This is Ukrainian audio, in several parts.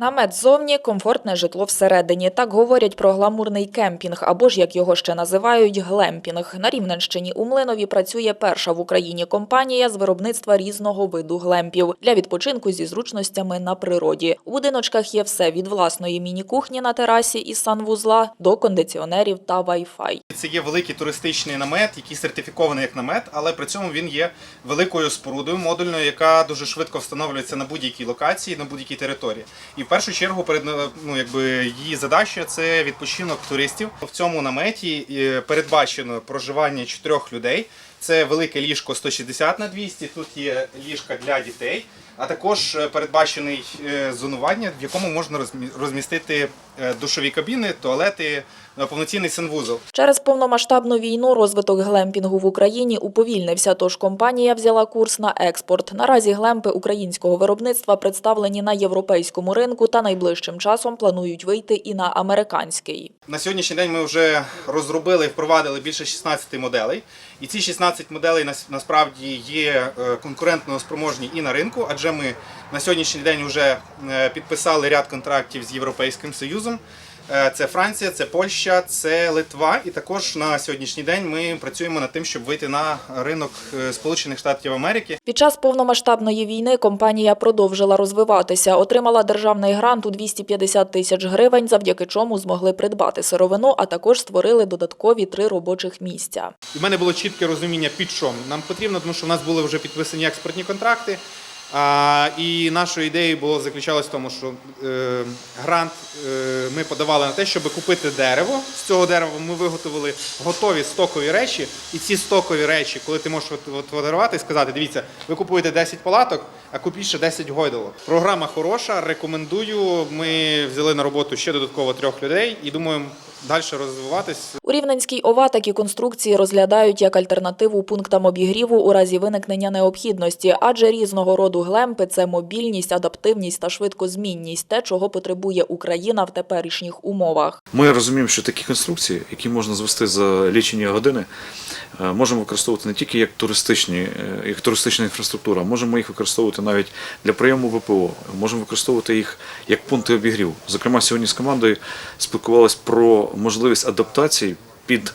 Намет ззовні, комфортне житло всередині. Так говорять про гламурний кемпінг, або ж як його ще називають, глемпінг. На Рівненщині у Млинові працює перша в Україні компанія з виробництва різного виду глемпів для відпочинку зі зручностями на природі. У будиночках є все від власної міні-кухні на терасі і санвузла до кондиціонерів та вай-фай. Це є великий туристичний намет, який сертифікований як намет, але при цьому він є великою спорудою модульною, яка дуже швидко встановлюється на будь-якій локації, на будь-якій території. І першу чергу перед ну, якби її задача це відпочинок туристів. В цьому наметі е, передбачено проживання чотирьох людей. Це велике ліжко 160 на 200, Тут є ліжка для дітей. А також е, передбачений е, зонування, в якому можна розмі- розмістити е, душові кабіни, туалети, повноцінний санвузол. Через повномасштабну війну розвиток глемпінгу в Україні уповільнився, тож компанія взяла курс на експорт. Наразі глемпи українського виробництва представлені на європейському ринку та найближчим часом планують вийти і на американський. На сьогоднішній день ми вже розробили і впровадили більше 16 моделей. І ці 16 моделей насправді є е, конкурентно спроможні і на ринку, адже ми на сьогоднішній день вже е, підписали ряд контрактів з Європейським Союзом. Е, Це Франція, це Польща, це Литва. І також на сьогоднішній день ми працюємо над тим, щоб вийти на ринок е, Сполучених Штатів Америки. Під час повномасштабної війни компанія продовжила розвиватися, отримала державний грант у 250 тисяч гривень, завдяки чому змогли придбати сировину, а також створили додаткові три робочих місця. У мене було чітке розуміння, під що нам потрібно, тому що в нас були вже підписані експортні контракти. А, і нашою ідеєю було заключалось в тому, що е, грант е, ми подавали на те, щоб купити дерево. З цього дерева ми виготовили готові стокові речі. І ці стокові речі, коли ти можеш от- от і сказати, дивіться, ви купуєте 10 палаток, а купіть ще 10 гойдолок. Програма хороша, рекомендую. Ми взяли на роботу ще додатково трьох людей і думаємо далі розвиватись. У Рівненській ОВА такі конструкції розглядають як альтернативу пунктам обігріву у разі виникнення необхідності, адже різного роду глемпи це мобільність, адаптивність та швидкозмінність, те, чого потребує Україна в теперішніх умовах. Ми розуміємо, що такі конструкції, які можна звести за лічені години, можемо використовувати не тільки як туристичні, е, як туристична інфраструктура, можемо їх використовувати навіть для прийому ВПО, можемо використовувати їх як пункти обігріву. Зокрема, сьогодні з командою спілкувалися про можливість адаптації під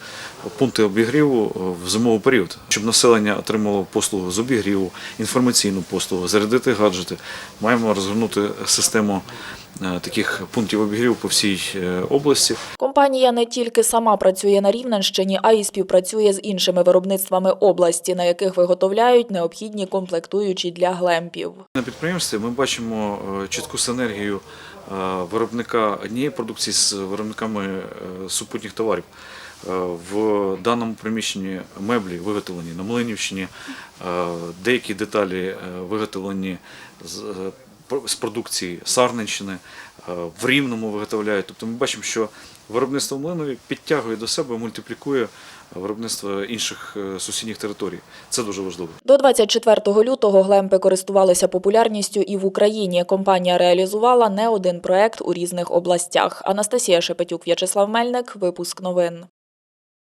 пункти обігріву е, в зимовий період, щоб населення отримало послугу з обігріву, інформаційну послугу, зарядити гаджети. Маємо розгорнути систему е, таких пунктів обігріву по всій е, області. Компанія не тільки сама працює на Рівненщині, а й співпрацює з іншими виробництвами області, на яких виготовляють необхідні комплектуючі для глемпів. На підприємстві ми бачимо чітку синергію виробника однієї продукції з виробниками супутніх товарів. Е, Даному приміщенні меблі виготовлені на Млинівщині, е, деякі деталі е, виготовлені з, е, з продукції Сарненщини, в Рівному виготовляють. Тобто ми бачимо, що виробництво Млинові підтягує до себе, мультиплікує виробництво інших сусідніх територій. Це дуже важливо. До 24 лютого глемпи користувалися популярністю і в Україні. Компанія реалізувала не один проект у різних областях. Анастасія Шепетюк, В'ячеслав Мельник. Випуск новин.